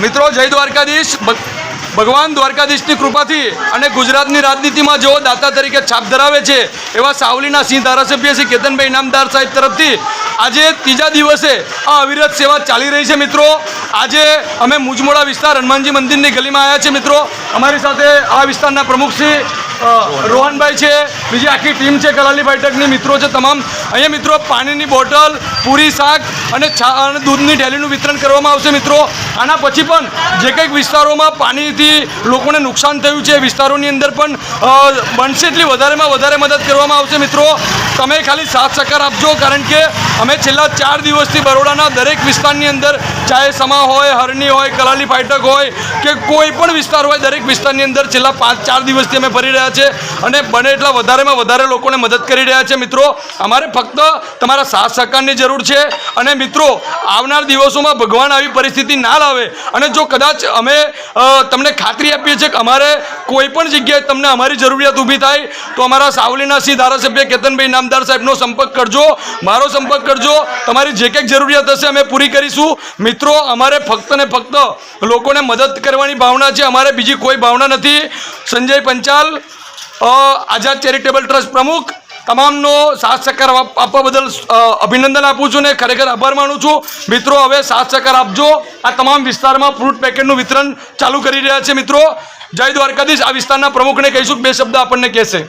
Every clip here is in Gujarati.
મિત્રો, જય દ્વારકાધીશ. ભગવાન દ્વારકાધીશની કૃપાથી અને ગુજરાતની રાજનીતિમાં જેઓ દાતા તરીકે છાપ ધરાવે છે, એવા સાવલીના સિંહ ધારાસભ્ય શ્રી કેતનભાઈ ઇનામદાર સાહેબ તરફથી આજે ત્રીજા દિવસે આ અવિરત સેવા ચાલી રહી છે, મિત્રો. આજે અમે મુજમોડા વિસ્તાર હનુમાનજી મંદિરની ગલીમાં આવ્યા છે મિત્રો. અમારી સાથે આ વિસ્તારના પ્રમુખ શ્રી રોહનભાઈ છે, બીજી આખી ટીમ છે કલાલી બેઠકની મિત્રો છે તમામ. અહીંયા મિત્રો પાણીની બોટલ, પૂરી શાક અને અને દૂધની ડેલીનું વિતરણ કરવામાં આવશે મિત્રો. આના પછી પણ જે કંઈક વિસ્તારોમાં પાણીથી લોકોને નુકસાન થયું છે વિસ્તારોની અંદર પણ બનશે એટલી વધારેમાં વધારે મદદ કરવામાં આવશે મિત્રો. તમે ખાલી સાથ સહકાર આપજો, કારણ કે અમે છેલ્લા ચાર દિવસથી બરોડાના દરેક વિસ્તારની અંદર ચાહે સમા હોય, હરણી હોય, કલાલી ફાટક હોય કે કોઈ પણ વિસ્તાર હોય, દરેક વિસ્તારની અંદર છેલ્લા પાંચ, ચાર દિવસથી અમે ફરી રહ્યા છે અને બને એટલા વધારેમાં વધારે લોકોને મદદ કરી રહ્યા છે. મિત્રો, અમારે ફક્ત તમારા સાથ સહકારની જરૂર છે અને મિત્રો, આવનાર દિવસોમાં ભગવાન આવી પરિસ્થિતિ ના લાવે અને જો કદાચ અમે તમને ખાતરી આપીએ છીએ કે અમારે કોઈ પણ જગ્યાએ તમને અમારી જરૂરિયાત ઊભી થાય, તો અમારા સાવલીના સિંહ ધારાસભ્ય કેતનભાઈ નામદાર સાહેબનો સંપર્ક કરજો. મારો સંપર્ક કરજો. તમારી જે કંઈક જરૂરિયાત હશે અમે પૂરી કરીશું. મિત્રો અમારે ફક્ત ને ફક્ત લોકોને મદદ કરવાની ભાવના છે. અમારે બીજી કોઈ ભાવના નથી. સંજય પંચાલ આઝાદ ચેરિટેબલ ટ્રસ્ટ પ્રમુખ તમામનો સાથ સહકાર આપવા બદલ અભિનંદન આપું છું ને ખરેખર આભાર માનું છું. મિત્રો હવે સાથ સહકાર આપજો. આ તમામ વિસ્તારમાં ફ્રૂટ પેકેટનું વિતરણ ચાલુ કરી રહ્યા છે મિત્રો. જય દ્વારકાધીશ. આ વિસ્તારના પ્રમુખને કહીશું બે શબ્દ આપણને કહેશે.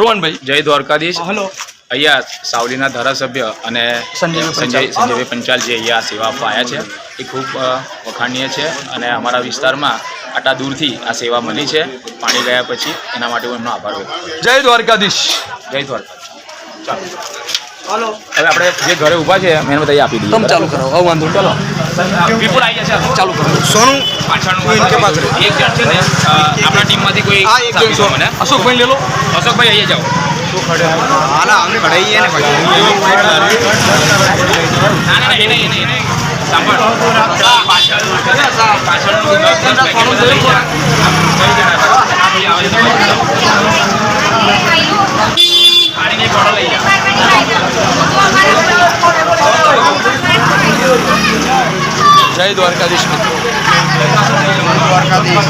રોહનભાઈ. જય દ્વારકાધીશ. હલો. અહીંયા સાવલીના ધારાસભ્ય અને સંજયભાઈ સંજય પંચાલ. સંજયભાઈ પંચાલ જે અહીંયા સેવા આપવા આવ્યા છે એ ખૂબ વખાણીય વખાણનીય છે અને અમારા વિસ્તારમાં આટલા દૂરથી આ સેવા મળી છે. પાણી ગયા પછી એના માટે હું એમનો આભાર વ્યક્ત જય દ્વારકાધીશ. જય દ્વારકાધીશ. ચાલો. હવે આપણે જે ઘરે ઊભા છે મેં બધા આપી દઈએ તમે ચાલુ કરો હવે વાંધો ચાલો. વિપુલ આવી જશે ચાલુ કરો. સોનું પાછળનું એક જણ છે ને આપણા ટીમમાંથી કોઈ અશોકભાઈ લે લો. અશોકભાઈ અહીંયા જાઓ. ભાઈ આવે છે પાણીની બોટલ લઈ જય દ્વારકાધીશ મિત્રો. દ્વારકાધીશ.